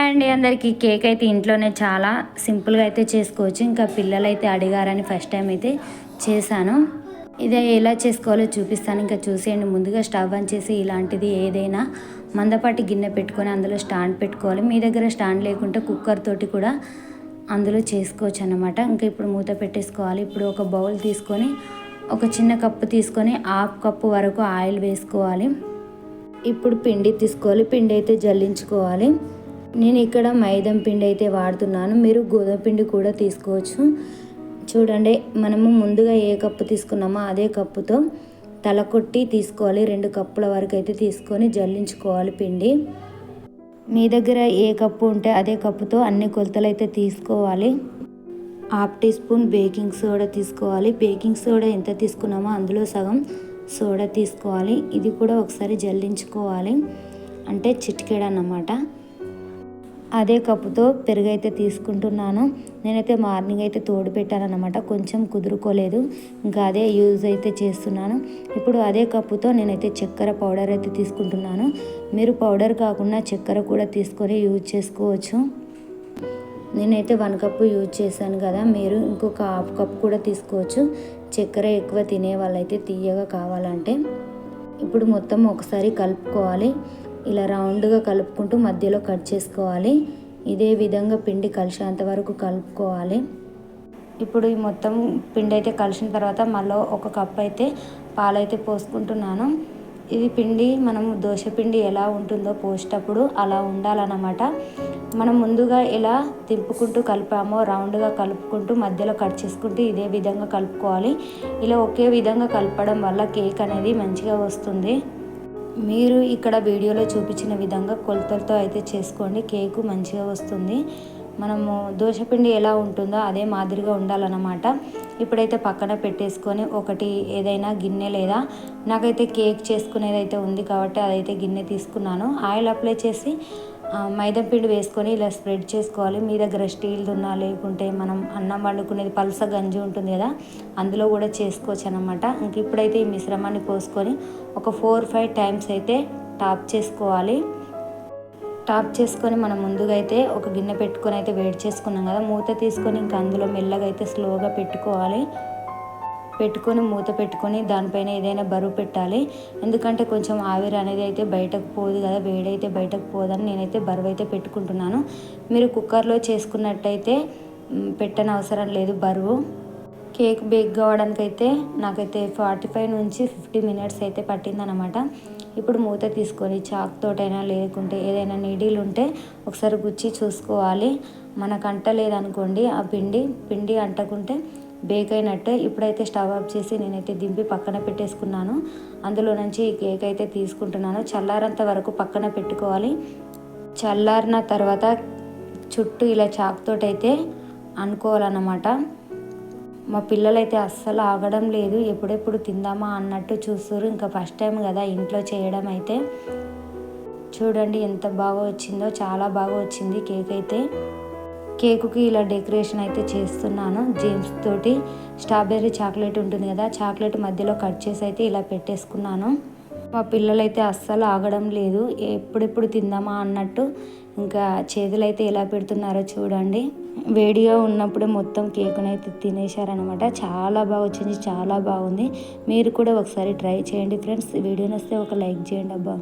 And అందరికీ cake అయితే ఇంట్లోనే చాలా సింపుల్గా అయితే చేసుకోవచ్చు. ఇంకా పిల్లలు అయితే అడిగారని ఫస్ట్ టైం అయితే చేశాను. ఇదే ఎలా చేసుకోవాలో చూపిస్తాను. ఇంకా చూసేయండి ముందుగా స్టవ్ ఆన్ చేసి ఇలాంటిది ఏదైనా మందపాటి గిన్నె పెట్టుకొని అందులో స్టాండ్ పెట్టుకోవాలి. మీ దగ్గర స్టాండ్ లేకుంటే కుక్కర్ తోటి కూడా అందులో చేసుకోవచ్చు అనమాట ఇంకా ఇప్పుడు మూత పెట్టేసుకోవాలి. ఇప్పుడు ఒక బౌల్ తీసుకొని ఒక చిన్న కప్పు తీసుకొని హాఫ్ కప్పు వరకు ఆయిల్ వేసుకోవాలి. ఇప్పుడు పిండి తీసుకోవాలి. పిండి అయితే జల్లించుకోవాలి. నేను ఇక్కడ మైదం పిండి అయితే వాడుతున్నాను. మీరు గోధుమ పిండి కూడా తీసుకోవచ్చు. చూడండి మనము ముందుగా ఏ కప్పు తీసుకున్నామో అదే కప్పుతో తల కొట్టి తీసుకోవాలి. రెండు కప్పుల వరకు అయితే తీసుకొని జల్లించుకోవాలి పిండి. మీ దగ్గర ఏ కప్పు ఉంటే అదే కప్పుతో అన్ని కొలతలు అయితే తీసుకోవాలి. Half teaspoon baking soda తీసుకోవాలి. బేకింగ్ సోడా ఎంత తీసుకున్నామో అందులో సగం సోడా తీసుకోవాలి. ఇది కూడా ఒకసారి జల్లించుకోవాలి. అంటే చిటికెడ అన్నమాట. అదే కప్పుతో పెరుగు అయితే తీసుకుంటున్నాను. నేనైతే మార్నింగ్ అయితే తోడు పెట్టానమాట కొంచెం కుదురుకోలేదు. ఇంకా అదే యూజ్ అయితే చేస్తున్నాను. ఇప్పుడు అదే కప్పుతో నేనైతే చక్కెర పౌడర్ అయితే తీసుకుంటున్నాను. మీరు పౌడర్ కాకుండా చక్కెర కూడా తీసుకొని యూజ్ చేసుకోవచ్చు. నేనైతే వన్ కప్పు యూజ్ చేశాను కదా. మీరు ఇంకొక హాఫ్ కప్ కూడా తీసుకోవచ్చు. చక్కెర ఎక్కువ తినే వాళ్ళైతే తీయగా కావాలంటే. ఇప్పుడు మొత్తం ఒకసారి కలుపుకోవాలి. ఇలా రౌండ్గా కలుపుకుంటూ మధ్యలో కట్ చేసుకోవాలి. ఇదే విధంగా పిండి కలిసేంత వరకు కలుపుకోవాలి. ఇప్పుడు ఈ మొత్తం పిండి అయితే కలిసిన తర్వాత మళ్ళీ ఒక కప్ అయితే పాలైతే పోసుకుంటున్నాను. ఇది పిండి మనం దోశ పిండి ఎలా ఉంటుందో పోసేటప్పుడు అలా ఉండాలన్నమాట. మనం ముందుగా ఎలా తింపుకుంటూ కలిపామో రౌండ్గా కలుపుకుంటూ మధ్యలో కట్ చేసుకుంటూ ఇదే విధంగా కలుపుకోవాలి. ఇలా ఒకే విధంగా కలపడం వల్ల కేక్ అనేది మంచిగా వస్తుంది. మీరు ఇక్కడ వీడియోలో చూపించిన విధంగా కొలతలతో అయితే చేసుకోండి. కేకు మంచిగా వస్తుంది. మనము దోశపిండి ఎలా ఉంటుందో అదే మాదిరిగా ఉండాలన్నమాట. ఇప్పుడైతే పక్కన పెట్టేసుకొని ఒకటి ఏదైనా గిన్నె లేదా నాకైతే కేక్ చేసుకునేది అయితే ఉంది కాబట్టి అదైతే గిన్నె తీసుకున్నాను. ఆయిల్ అప్లై చేసి మైదా పిండి వేసుకొని ఇలా స్ప్రెడ్ చేసుకోవాలి. మీ దగ్గర స్టీల్ ఉన్నా లేకుంటే మనం అన్నం వండుకునేది పలస గంజి ఉంటుంది కదా అందులో కూడా చేసుకోవచ్చు అనమాట ఇంక ఇప్పుడైతే ఈ మిశ్రమాన్ని పోసుకొని ఒక ఫోర్ ఫైవ్ టైమ్స్ అయితే టాప్ చేసుకోవాలి. టాప్ చేసుకొని మనం ముందుగా అయితే ఒక గిన్నె పెట్టుకొని అయితే వేడి చేసుకున్నాం కదా మూత తీసుకొని ఇంకా అందులో మెల్లగా అయితే స్లోగా పెట్టుకోవాలి. పెట్టుకొని మూత పెట్టుకొని దానిపైన ఏదైనా బరువు పెట్టాలి. ఎందుకంటే కొంచెం ఆవిరి అనేది అయితే బయటకు పోదు కదా వేడైతే బయటకు పోదని నేనైతే బరువు అయితే పెట్టుకుంటున్నాను. మీరు కుక్కర్లో చేసుకున్నట్టయితే పెట్టని అవసరం లేదు బరువు. కేక్ బేక్ కావడానికి అయితే నాకైతే ఫార్టీ ఫైవ్ నుంచి ఫిఫ్టీ మినిట్స్ అయితే పట్టిందనమాట ఇప్పుడు మూత తీసుకొని చాక్ తోటైనా లేకుంటే ఏదైనా నీడీలు ఉంటే ఒకసారి గుచ్చి చూసుకోవాలి. మనకు అంటలేదనుకోండి ఆ పిండి పిండి అంటకుంటే బేక్ అయినట్టే ఇప్పుడైతే స్టవ్ ఆఫ్ చేసి నేనైతే దింపి పక్కన పెట్టేసుకున్నాను. అందులో నుంచి ఈ కేక్ అయితే తీసుకుంటున్నాను. చల్లారంత వరకు పక్కన పెట్టుకోవాలి. చల్లారిన తర్వాత చుట్టూ ఇలా చాక్తోటైతే అనుకోవాలన్నమాట. మా పిల్లలైతే అస్సలు ఆగడం లేదు. ఎప్పుడెప్పుడు తిందామా అన్నట్టు చూస్తారు ఇంకా ఫస్ట్ టైం కదా ఇంట్లో చేయడం అయితే. చూడండి ఎంత బాగా వచ్చిందో. చాలా బాగా వచ్చింది కేక్ అయితే. కేకుకి ఇలా డెకరేషన్ అయితే చేస్తున్నాను. జేమ్స్ తోటి స్ట్రాబెర్రీ చాక్లెట్ ఉంటుంది కదా చాక్లెట్ మధ్యలో కట్ చేసి అయితే ఇలా పెట్టేసుకున్నాను. మా పిల్లలైతే అస్సలు ఆగడం లేదు. ఎప్పుడెప్పుడు తిందామా అన్నట్టు ఇంకా చేతులు అయితే ఎలా పెడుతున్నారో చూడండి. వేడిగా ఉన్నప్పుడే మొత్తం కేకును అయితే తినేశారనమాట చాలా బాగా వచ్చింది చాలా బాగుంది. మీరు కూడా ఒకసారి ట్రై చేయండి ఫ్రెండ్స్. వీడియో వస్తే ఒక లైక్ చేయండి అబ్బా.